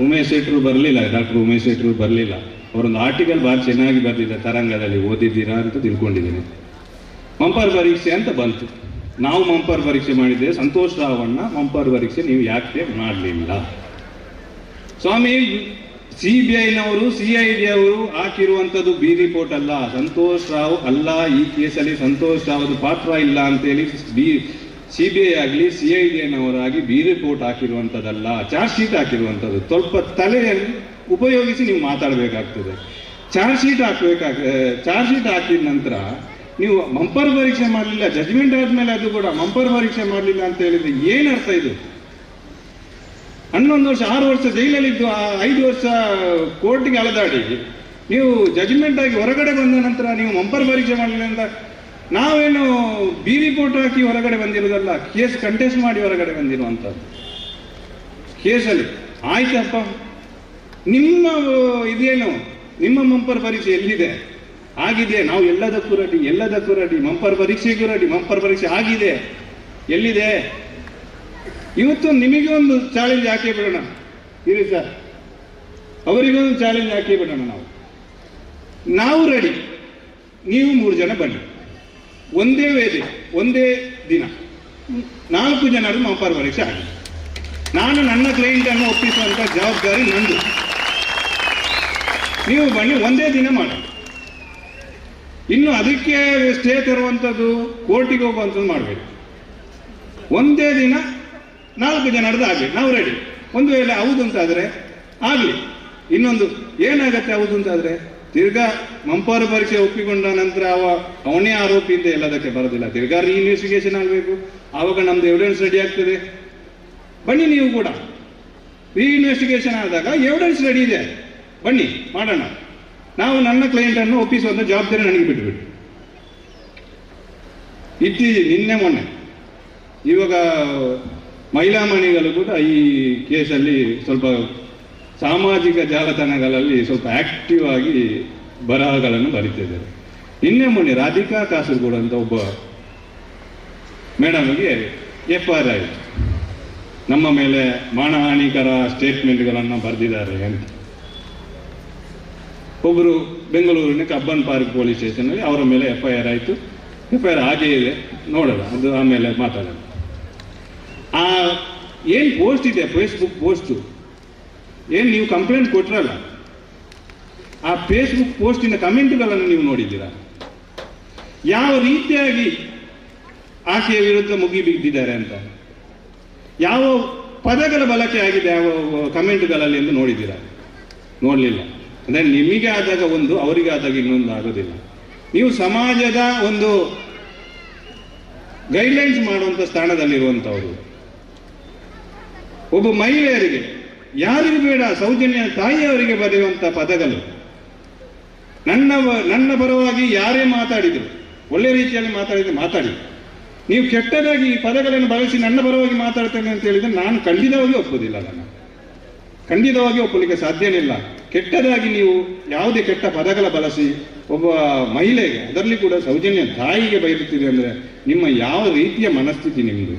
ಉಮೇಶ್ ಶೆಟ್ರು ಬರಲಿಲ್ಲ, ಡಾಕ್ಟರ್ ಉಮೇಶ್ ಶೆಟ್ರು ಬರಲಿಲ್ಲ. ಅವರೊಂದು ಆರ್ಟಿಕಲ್ ಭಾರಿ ಚೆನ್ನಾಗಿ ಬರ್ತಿದ್ದ ತರಂಗದಲ್ಲಿ ಓದಿದ್ದೀರಾ ಅಂತ ತಿಳ್ಕೊಂಡಿದ್ದೀನಿ. ಮಂಪರ್ ಪರೀಕ್ಷೆ ಅಂತ ಬಂತು. ನಾವು ಮಂಪರ್ ಪರೀಕ್ಷೆ ಮಾಡಿದ್ದೇವೆ ಸಂತೋಷ್ ರಾವಣ್ಣ ಮಂಪರ್ ಪರೀಕ್ಷೆ ನೀವು ಯಾಕೆ ಮಾಡಲಿಲ್ಲ? ಸ್ವಾಮಿ ಸಿ ಬಿ ಐನವರು ಸಿ ಐ ಡಿ ಅವರು ಹಾಕಿರುವಂಥದ್ದು ಬಿ ರಿಪೋರ್ಟ್ ಅಲ್ಲ. ಸಂತೋಷ್ ರಾವ್ ಅಲ್ಲ, ಈ ಕೇಸಲ್ಲಿ ಸಂತೋಷ್ ರಾವ್ ಪಾತ್ರ ಇಲ್ಲ ಅಂತೇಳಿ ಬಿ ಸಿ ಬಿ ಐ ಆಗಲಿ ಸಿ ಐ ಡಿ ಐನವರಾಗಿ ಬಿ ರಿಪೋರ್ಟ್ ಹಾಕಿರುವಂಥದ್ದಲ್ಲ, ಚಾರ್ಜ್ ಶೀಟ್ ಹಾಕಿರುವಂಥದ್ದು. ಸ್ವಲ್ಪ ತಲೆಯಲ್ಲಿ ಉಪಯೋಗಿಸಿ ನೀವು ಮಾತಾಡಬೇಕಾಗ್ತದೆ. ಚಾರ್ಜ್ ಶೀಟ್ ಹಾಕಬೇಕಾಗ ಚಾರ್ಜ್ ಶೀಟ್ ಹಾಕಿದ ನಂತರ ನೀವು ಮಂಪರ್ ಪರೀಕ್ಷೆ ಮಾಡಲಿಲ್ಲ ಜಜ್ಮೆಂಟ್ ಆದಮೇಲೆ ಅದು ಕೂಡ ಮಂಪರ್ ಪರೀಕ್ಷೆ ಮಾಡಲಿಲ್ಲ ಅಂತ ಹೇಳಿದ್ರೆ ಏನು ಅರ್ಥ ಇದು? ಹನ್ನೊಂದು ವರ್ಷ, ಆರು ವರ್ಷ ಜೈಲಲ್ಲಿದ್ದು, ಆ, ಐದು ವರ್ಷ ಕೋರ್ಟ್ಗೆ ಅಲೆದಾಡಿ ನೀವು ಜಜ್ಮೆಂಟ್ ಆಗಿ ಹೊರಗಡೆ ಬಂದ ನಂತರ ನೀವು ಮಂಪರ್ ಪರೀಕ್ಷೆ ಮಾಡಲಿಲ್ಲ ಅಂತ ನಾವೇನು ಬಿ ರಿಪೋರ್ಟ್ ಹಾಕಿ ಹೊರಗಡೆ ಬಂದಿರೋದಲ್ಲ ಕೇಸ್ ಕಂಟೆಸ್ಟ್ ಮಾಡಿ ಹೊರಗಡೆ ಬಂದಿರುವಂಥದ್ದು ಕೇಸಲ್ಲಿ ಆಯ್ತಪ್ಪ. ನಿಮ್ಮ ಇದೇನು? ನಿಮ್ಮ ಮಂಪರ್ ಪರೀಕ್ಷೆ ಎಲ್ಲಿದೆ? ಆಗಿದೆ. ನಾವು ಎಲ್ಲದಕ್ಕೂ ರೆಡಿ ಎಲ್ಲದಕ್ಕೂ ರೆಡಿ ಮಂಪರ್ ಪರೀಕ್ಷೆಗೂ ರೆಡಿ ಮಂಪರ್ ಪರೀಕ್ಷೆ ಆಗಿದೆ. ಎಲ್ಲಿದೆ? ಇವತ್ತು ನಿಮಗೆ ಒಂದು ಚಾಲೆಂಜ್ ಹಾಕಿ ಬಿಡೋಣ. ಇರಿ ಸರ್ ಅವರಿಗೊಂದು ಚಾಲೆಂಜ್ ಹಾಕಿ ಬಿಡೋಣ ನಾವು. ನಾವು ರೆಡಿ ನೀವು ಮೂರು ಜನ ಬನ್ನಿ. ಒಂದೇ ವೇದಿ, ಒಂದೇ ದಿನ. ನಾಲ್ಕು ಜನರು ಮಂಪರ್ ಪರೀಕ್ಷೆ ಆಗಿದೆ. ನಾನು ನನ್ನ ಕ್ಲೈಂಟ್ ಅನ್ನು ಒಪ್ಪಿಸುವಂತ ಜವಾಬ್ದಾರಿ ನಂದು. ನೀವು ಬನ್ನಿ, ಒಂದೇ ದಿನ ಮಾಡಿ ಇನ್ನು ಅದಕ್ಕೆ ಸ್ಟೇ ತರುವಂಥದ್ದು ಕೋರ್ಟಿಗೆ ಹೋಗುವಂಥದ್ದು ಮಾಡಬೇಕು ಒಂದೇ ದಿನ, ನಾಲ್ಕು ಜನರದ್ದು ಆಗಲಿ ನಾವು ರೆಡಿ ಒಂದು ವೇಳೆ ಹೌದು ಅಂತಾದರೆ, ಆಗಲಿ. ಇನ್ನೊಂದು, ಏನಾಗತ್ತೆ ಹೌದು ಅಂತಾದರೆ, ತಿರ್ಗಾ ಮಂಪಾರು ಪರೀಕ್ಷೆ ಒಪ್ಪಿಕೊಂಡ ನಂತರ ಅವ, ಅವನೇ ಆರೋಪಿ ಅಂತ ಎಲ್ಲದಕ್ಕೆ ಬರೋದಿಲ್ಲ. ತಿರ್ಗಾ ಇನ್ವೆಸ್ಟಿಗೇಷನ್ ಆಗಬೇಕು. ಆವಾಗ ನಮ್ದು ಎವಿಡೆನ್ಸ್ ರೆಡಿ ಆಗ್ತದೆ. ಬನ್ನಿ ನೀವು ಕೂಡ. ಇನ್ವೆಸ್ಟಿಗೇಷನ್ ಆದಾಗ ಎವಿಡೆನ್ಸ್ ರೆಡಿ ಇದೆ. ಬನ್ನಿ, ಮಾಡೋಣ. ನಾವು ನನ್ನ ಕ್ಲೈಂಟನ್ನು ಒಪ್ಪಿಸುವಂಥ ಜವಾಬ್ದಾರಿ ನನಗೆ ಬಿಟ್ಟುಬಿಟ್ಟು ಇತ್ತೀಚೆ ನಿನ್ನೆ ಮೊನ್ನೆ. ಇವಾಗ ಮಹಿಳಾ ಮಣಿಗಳು ಕೂಡ ಈ ಕೇಸಲ್ಲಿ ಸ್ವಲ್ಪ ಸಾಮಾಜಿಕ ಜಾಲತಾಣಗಳಲ್ಲಿ ಸ್ವಲ್ಪ ಆಕ್ಟಿವ್ ಆಗಿ ಬರಹಗಳನ್ನು ಬರೀತಿದ್ದಾರೆ ನಿನ್ನೆ ಮೊನ್ನೆ ರಾಧಿಕಾ ಕಾಸರಗೋಡು ಅಂತ ಒಬ್ಬ ಮೇಡಮ್ಗೆ ಎಫ್ ಆರ್ ಆಯಿತು ನಮ್ಮ ಮೇಲೆ ಮಾನಹಾನಿಕರ ಸ್ಟೇಟ್ಮೆಂಟ್ಗಳನ್ನು ಬರೆದಿದ್ದಾರೆ ಅಂತ. ಒಬ್ಬರು ಬೆಂಗಳೂರಿನ ಕಬ್ಬನ್ ಪಾರ್ಕ್ ಪೊಲೀಸ್ ಸ್ಟೇಷನಲ್ಲಿ ಅವರ ಮೇಲೆ ಎಫ್ ಐ ಆರ್ ಆಯಿತು. ಎಫ್ ಐ ಆರ್ ಹಾಗೇ ಇದೆ. ನೋಡೋಣ, ಅದು ಆಮೇಲೆ ಮಾತಾಡೋಣ. ಆ, ಏನು ಪೋಸ್ಟ್ ಇದೆ ಫೇಸ್ಬುಕ್ ಪೋಸ್ಟು ಏನು ನೀವು ಕಂಪ್ಲೇಂಟ್ ಕೊಟ್ರಲ್ಲ? ಆ ಫೇಸ್ಬುಕ್ ಪೋಸ್ಟಿನ ಕಮೆಂಟ್ಗಳನ್ನು ನೀವು ನೋಡಿದ್ದೀರಾ? ಯಾವ ರೀತಿಯಾಗಿ ಆಕೆಯ ವಿರುದ್ಧ ಮುಗಿ ಬಿದ್ದಿದ್ದಾರೆ ಅಂತ? ಯಾವ ಪದಗಳ ಬಳಕೆ ಆಗಿದೆ, ಯಾವ ಕಮೆಂಟ್ಗಳಲ್ಲಿ ಎಂದು ನೋಡಿದ್ದೀರಾ? ನೋಡಲಿಲ್ಲ. ಅಂದರೆ ನಿಮಗೆ ಆದಾಗ ಒಂದು, ಅವರಿಗೆ ಆದಾಗ ಇನ್ನೊಂದು ಆಗೋದಿಲ್ಲ. ನೀವು ಸಮಾಜದ ಒಂದು ಗೈಡ್ಲೈನ್ಸ್ ಮಾಡುವಂಥ ಸ್ಥಾನದಲ್ಲಿರುವಂಥವರು ಒಬ್ಬ ಮಹಿಳೆಯರಿಗೆ, ಯಾರಿಗೂ ಬೇಡ, ಸೌಜನ್ಯ ತಾಯಿಯವರಿಗೆ ಬರೆಯುವಂಥ ಪದಗಳು. ನನ್ನ ನನ್ನ ಪರವಾಗಿ ಯಾರೇ ಮಾತಾಡಿದರು, ಒಳ್ಳೆ ರೀತಿಯಲ್ಲಿ ಮಾತಾಡಿದ್ರೆ ಮಾತಾಡಿ. ನೀವು ಕೆಟ್ಟದಾಗಿ ಈ ಪದಗಳನ್ನು ಬಳಸಿ ನನ್ನ ಪರವಾಗಿ ಮಾತಾಡ್ತೇನೆ ಅಂತ ಹೇಳಿದ್ರೆ ನಾನು ಖಂಡಿತವಾಗಿ ಒಪ್ಪೋದಿಲ್ಲ ಅದನ್ನು. ಖಂಡಿತವಾಗಿ ಒಪ್ಪಲಿಕ್ಕೆ ಸಾಧ್ಯನಿಲ್ಲ ಕೆಟ್ಟದಾಗಿ ನೀವು ಯಾವುದೇ ಕೆಟ್ಟ ಪದಗಳ ಬಳಸಿ ಒಬ್ಬ ಮಹಿಳೆಗೆ, ಅದರಲ್ಲಿ ಕೂಡ ಸೌಜನ್ಯ ತಾಯಿಗೆ ಬೈರುತ್ತೀರಿ ಅಂದರೆ ನಿಮ್ಮ ಯಾವ ರೀತಿಯ ಮನಸ್ಥಿತಿ ನಿಮ್ಮದು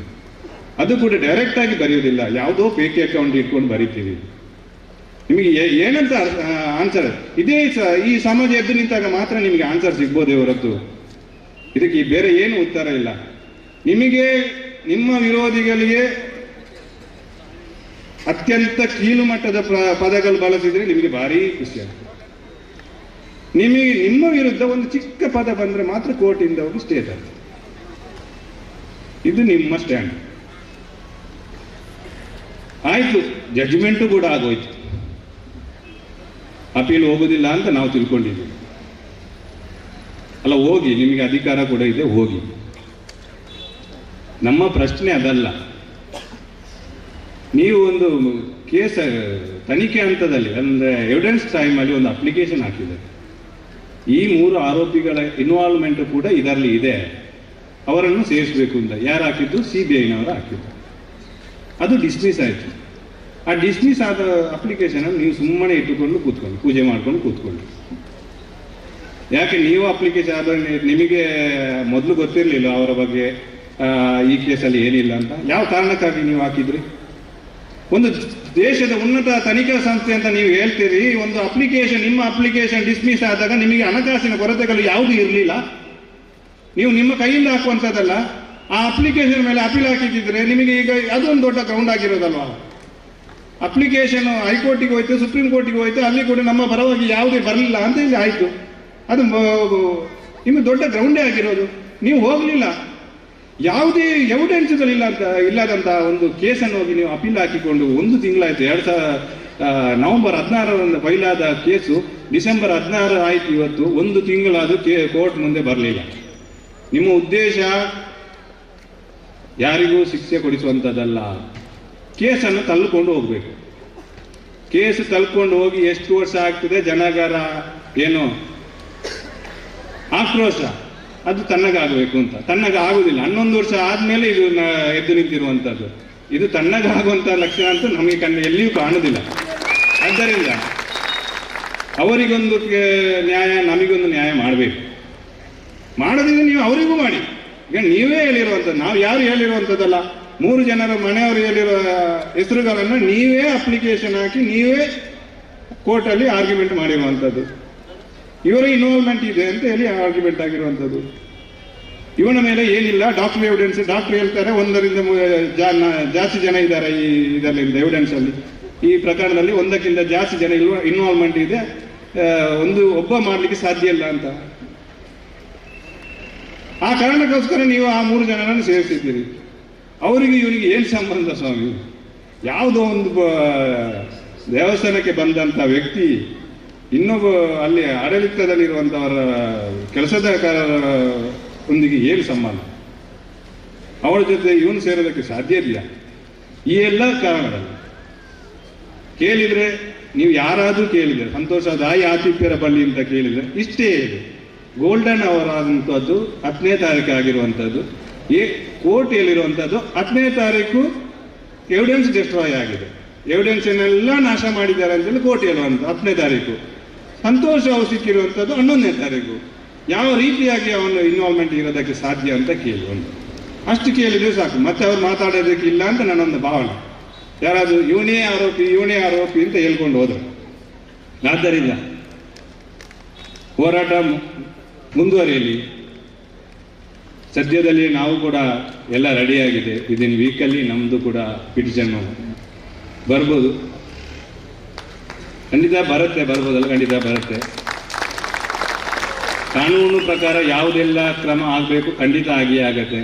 ಅದು ಕೂಡ ಡೈರೆಕ್ಟ್ ಆಗಿ ಬರೆಯುವುದಿಲ್ಲ. ಯಾವುದೋ ಫೇಕ್ ಅಕೌಂಟ್ ಇಟ್ಕೊಂಡು ಬರೀತೀರಿ. ನಿಮಗೆ ಏನಂತ ಆನ್ಸರ್ ಇದೇ ಈ ಸಮಾಜ ಎದ್ದು ನಿಂತಾಗ ಮಾತ್ರ ನಿಮಗೆ ಆನ್ಸರ್ ಸಿಗ್ಬೋದೇ ಹೊರತು. ಇದಕ್ಕೆ ಬೇರೆ ಏನು ಉತ್ತರ ಇಲ್ಲ. ನಿಮಗೆ ನಿಮ್ಮ ವಿರೋಧಿಗಳಿಗೆ ಅತ್ಯಂತ ಕೀಳು ಮಟ್ಟದ ಪದಗಳು ಬಳಸಿದ್ರೆ ನಿಮಗೆ ಭಾರಿ ಖುಷಿ ಆಗ್ತದೆ ನಿಮಗೆ ನಿಮ್ಮ ವಿರುದ್ಧ ಒಂದು ಚಿಕ್ಕ ಪದ ಬಂದ್ರೆ ಮಾತ್ರ ಕೋರ್ಟಿಂದ ಒಂದು ಸ್ಟೇ ತರ್ತದೆ ಇದು ನಿಮ್ಮ ಸ್ಟ್ಯಾಂಡ್. ಆಯ್ತು ಜಡ್ಜ್ಮೆಂಟು ಕೂಡ ಆಗೋಯ್ತು. ಅಪೀಲ್ ಹೋಗೋದಿಲ್ಲ ಅಂತ ನಾವು ತಿಳ್ಕೊಂಡಿದ್ದೀವಿ. ಅಲ್ಲ, ಹೋಗಿ, ನಿಮಗೆ ಅಧಿಕಾರ ಕೂಡ ಇದೆ, ಹೋಗಿ. ನಮ್ಮ ಪ್ರಶ್ನೆ ಅದಲ್ಲ. ನೀವು ಒಂದು ಕೇಸ್ ತನಿಖೆ ಹಂತದಲ್ಲಿ, ಅಂದ್ರೆ ಎವಿಡೆನ್ಸ್ ಟೈಮಲ್ಲಿ ಒಂದು ಅಪ್ಲಿಕೇಶನ್ ಹಾಕಿದ್ದಾರೆ ಈ ಮೂರು ಆರೋಪಿಗಳ ಇನ್ವಾಲ್ವ್ಮೆಂಟ್ ಕೂಡ ಇದರಲ್ಲಿ ಇದೆ. ಅವರನ್ನು ಸೇರಿಸಬೇಕು ಅಂತ. ಯಾರು ಹಾಕಿದ್ದು? ಸಿ ಬಿ ಐನವರು ಹಾಕಿದ್ದು. ಅದು ಡಿಸ್ಮಿಸ್ ಆಯಿತು. ಆ ಡಿಸ್ಮಿಸ್ ಆದ ಅಪ್ಲಿಕೇಶನ್ ನೀವು ಸುಮ್ಮನೆ ಇಟ್ಟುಕೊಂಡು ಕೂತ್ಕೊಂಡು ಪೂಜೆ ಮಾಡ್ಕೊಂಡು ಕೂತ್ಕೊಂಡು ಯಾಕೆ ನೀವು ಅಪ್ಲಿಕೇಶನ್ ಆದರೆ ನಿಮಗೆ ಮೊದಲು ಗೊತ್ತಿರಲಿಲ್ಲ ಅವರ ಬಗ್ಗೆ ಈ ಕೇಸಲ್ಲಿ ಏನಿಲ್ಲ ಅಂತ. ಯಾವ ಕಾರಣಕ್ಕಾಗಿ ನೀವು ಹಾಕಿದ್ರಿ? ಒಂದು ದೇಶದ ಉನ್ನತ ತನಿಖಾ ಸಂಸ್ಥೆ ಅಂತ ನೀವು ಹೇಳ್ತೀರಿ, ಒಂದು ಅಪ್ಲಿಕೇಶನ್ ನಿಮ್ಮ ಅಪ್ಲಿಕೇಶನ್ ಡಿಸ್ಮಿಸ್ ಆದಾಗ ನಿಮಗೆ ಹಣಕಾಸಿನ ಕೊರತೆಗಳು ಯಾವುದು ಇರಲಿಲ್ಲ. ನೀವು ನಿಮ್ಮ ಕೈಯಿಂದ ಹಾಕುವಂಥದ್ದಲ್ಲ. ಆ ಅಪ್ಲಿಕೇಶನ್ ಮೇಲೆ ಅಪೀಲ್ ಹಾಕಿದ್ರೆ ನಿಮಗೆ ಈಗ ಅದೊಂದು ದೊಡ್ಡ ಗ್ರೌಂಡ್ ಆಗಿರೋದಲ್ವಾ? ಅಪ್ಲಿಕೇಶನ್ ಹೈಕೋರ್ಟಿಗೆ ಹೋಯ್ತು, ಸುಪ್ರೀಂ ಕೋರ್ಟಿಗೆ ಹೋಯ್ತು, ಅಲ್ಲಿ ಕೂಡ ನಮ್ಮ ಪರವಾಗಿ ಯಾವುದೇ ಬರಲಿಲ್ಲ ಅಂತ ಇಲ್ಲಿ ಆಯಿತು. ಅದು ನಿಮಗೆ ದೊಡ್ಡ ಗ್ರೌಂಡೇ ಆಗಿರೋದು. ನೀವು ಹೋಗಲಿಲ್ಲ. ಯಾವುದೇ ಎವಿಡೆನ್ಸ್ಗಳಿಲ್ಲ ಅಂತ ಇಲ್ಲದಂತ ಒಂದು ಕೇಸನ್ನು ಹೋಗಿ ನೀವು ಅಪೀಲ್ ಹಾಕಿಕೊಂಡು ಒಂದು ತಿಂಗಳಾಯ್ತು, ಎರಡು ಸಾವಿರ ನವೆಂಬರ್ ಹದಿನಾರರಂದು ಫೈಲಾದ ಕೇಸು ಡಿಸೆಂಬರ್ ಹದಿನಾರು ಆಯ್ತು ಇವತ್ತು, ಒಂದು ತಿಂಗಳಾದರೂ ಕೋರ್ಟ್ ಮುಂದೆ ಬರಲಿಲ್ಲ. ನಿಮ್ಮ ಉದ್ದೇಶ ಯಾರಿಗೂ ಶಿಕ್ಷೆ ಕೊಡಿಸುವಂಥದ್ದಲ್ಲ ಕೇಸನ್ನು ತಳ್ಕೊಂಡು ಹೋಗ್ಬೇಕು. ಕೇಸ್ ತಳ್ಕೊಂಡು ಹೋಗಿ ಎಷ್ಟು ವರ್ಷ ಆಗ್ತದೆ ಜನಗರ ಏನು? ಆಕ್ರೋಶ. ಅದು ತಣ್ಣಗಾಗಬೇಕು ಅಂತ. ತಣ್ಣಗ ಆಗುದಿಲ್ಲ ಹನ್ನೊಂದು ವರ್ಷ ಆದ್ಮೇಲೆ ಇದು ಎದ್ದು ನಿಂತಿರುವಂತದ್ದು ಇದು ತನ್ನಗಾಗುವಂತ ಲಕ್ಷಣ ಅಂತ ನಮಗೆ ಕಣ್ಣು ಎಲ್ಲಿಯೂ ಕಾಣುದಿಲ್ಲ. ಆದ್ದರಿಂದ ಅವರಿಗೊಂದು ನ್ಯಾಯ, ನಮಗೊಂದು ನ್ಯಾಯ ಮಾಡಬೇಕು. ಮಾಡದಿದ್ರೆ ನೀವು ಅವರಿಗೂ ಮಾಡಿ. ಈಗ ನೀವೇ ಹೇಳಿರುವಂಥದ್ದು. ನಾವು ಯಾರು ಹೇಳಿರುವಂಥದ್ದಲ್ಲ? ಮೂರು ಜನರ ಮನೆಯವರು ಹೇಳಿರುವ ಹೆಸರುಗಳನ್ನು ನೀವೇ ಅಪ್ಲಿಕೇಶನ್ ಹಾಕಿ ನೀವೇ ಕೋರ್ಟಲ್ಲಿ ಆರ್ಗ್ಯುಮೆಂಟ್ ಮಾಡಿರುವಂಥದ್ದು. ಇವರ ಇನ್ವಾಲ್ವ್ಮೆಂಟ್ ಇದೆ ಅಂತ ಹೇಳಿ ಆರ್ಗ್ಯುಮೆಂಟ್ ಆಗಿರುವಂಥದ್ದು. ಇವನ ಮೇಲೆ ಏನಿಲ್ಲ ಡಾಕ್ಟರ್ ಎವಿಡೆನ್ಸ್ ಡಾಕ್ಟರ್ ಹೇಳ್ತಾರೆ, ಒಂದರಿಂದ ಜಾಸ್ತಿ ಜನ ಇದ್ದಾರೆ ಈ ಇದರಲ್ಲಿ ಎವಿಡೆನ್ಸ್ ಅಲ್ಲಿ. ಈ ಪ್ರಕರಣದಲ್ಲಿ ಒಂದಕ್ಕಿಂತ ಜಾಸ್ತಿ ಜನ ಇನ್ವಾಲ್ವ್ಮೆಂಟ್ ಇದೆ. ಒಂದು ಒಬ್ಬ ಮಾಡಲಿಕ್ಕೆ ಸಾಧ್ಯ ಇಲ್ಲ ಅಂತ. ಆ ಕಾರಣಕ್ಕೋಸ್ಕರ ನೀವು ಆ ಮೂರು ಜನರನ್ನು ಸೇರಿಸಿದ್ದೀರಿ. ಅವರಿಗೆ ಇವರಿಗೆ ಏನು ಸಂಬಂಧ ಸ್ವಾಮಿ? ಯಾವುದೋ ಒಂದು ದೇವಸ್ಥಾನಕ್ಕೆ ಬಂದಂತ ವ್ಯಕ್ತಿ ಇನ್ನೊಬ್ಬ ಅಲ್ಲಿ ಆಡಳಿತದಲ್ಲಿರುವಂಥವರ ಕೆಲಸದ ಒಂದಿಗೆ ಏನು ಸಂಬಂಧ? ಅವರ ಜೊತೆ ಇವನು ಸೇರೋದಕ್ಕೆ ಸಾಧ್ಯ ಇಲ್ಲ ಈ ಎಲ್ಲ ಕಾರಣಗಳಲ್ಲಿ ಕೇಳಿದ್ರೆ ನೀವು ಯಾರಾದರೂ ಕೇಳಿದರೆ, ಸಂತೋಷ, ದಾಯಿ ಆತಿಥ್ಯರ ಬಳ್ಳಿ ಅಂತ ಕೇಳಿದ್ರೆ ಇಷ್ಟೇ ಇದೆ. ಗೋಲ್ಡನ್ ಅವರ್ ಆದಂಥದ್ದು ಹತ್ತನೇ ತಾರೀಕು ಆಗಿರುವಂಥದ್ದು ಈ ಕೋರ್ಟ್ ಹೇಳಿರುವಂಥದ್ದು ಹತ್ತನೇ ತಾರೀಕು ಎವಿಡೆನ್ಸ್ ಡಿಸ್ಟ್ರಾಯ್ ಆಗಿದೆ. ಎವಿಡೆನ್ಸ್ ನಾಶ ಮಾಡಿದ್ದಾರೆ ಅಂತೇಳಿ ಹೇಳುವಂಥ ಹತ್ತನೇ ತಾರೀಕು. ಸಂತೋಷ ಅವು ಸಿಕ್ಕಿರುವಂಥದ್ದು ಹನ್ನೊಂದನೇ ತಾರೀಕು ಯಾವ ರೀತಿಯಾಗಿ ಅವನು ಇನ್ವಾಲ್ವ್ಮೆಂಟ್ ಇರೋದಕ್ಕೆ ಸಾಧ್ಯ ಅಂತ ಕೇಳಿ ಒಂದು. ಅಷ್ಟು ಕೇಳಿದ್ರೆ ಸಾಕು. ಮತ್ತೆ ಅವ್ರು ಮಾತಾಡೋದಕ್ಕೆ ಇಲ್ಲ ಅಂತ ನನ್ನೊಂದು ಭಾವನೆ. ಯಾರಾದ್ರೂ ಇವನೇ ಆರೋಪಿ ಇವನೇ ಆರೋಪಿ ಅಂತ ಹೇಳ್ಕೊಂಡು ಹೋದರು. ಆದ್ದರಿಂದ ಹೋರಾಟ ಮುಂದುವರಿಯಲಿ. ಸದ್ಯದಲ್ಲಿ ನಾವು ಕೂಡ ಎಲ್ಲ ರೆಡಿಯಾಗಿದೆ ವಿದಿನ್ ವೀಕಲ್ಲಿ ನಮ್ಮದು ಕೂಡ ಪಿಟಿಷನ್ ಬರ್ಬೋದು. ಖಂಡಿತ ಬರುತ್ತೆ ಬರ್ಬೋದಲ್ಲ? ಖಂಡಿತ ಬರುತ್ತೆ ಕಾನೂನು ಪ್ರಕಾರ ಯಾವುದೆಲ್ಲ ಕ್ರಮ ಆಗಬೇಕು ಖಂಡಿತ ಆಗಿಯೇ ಆಗತ್ತೆ.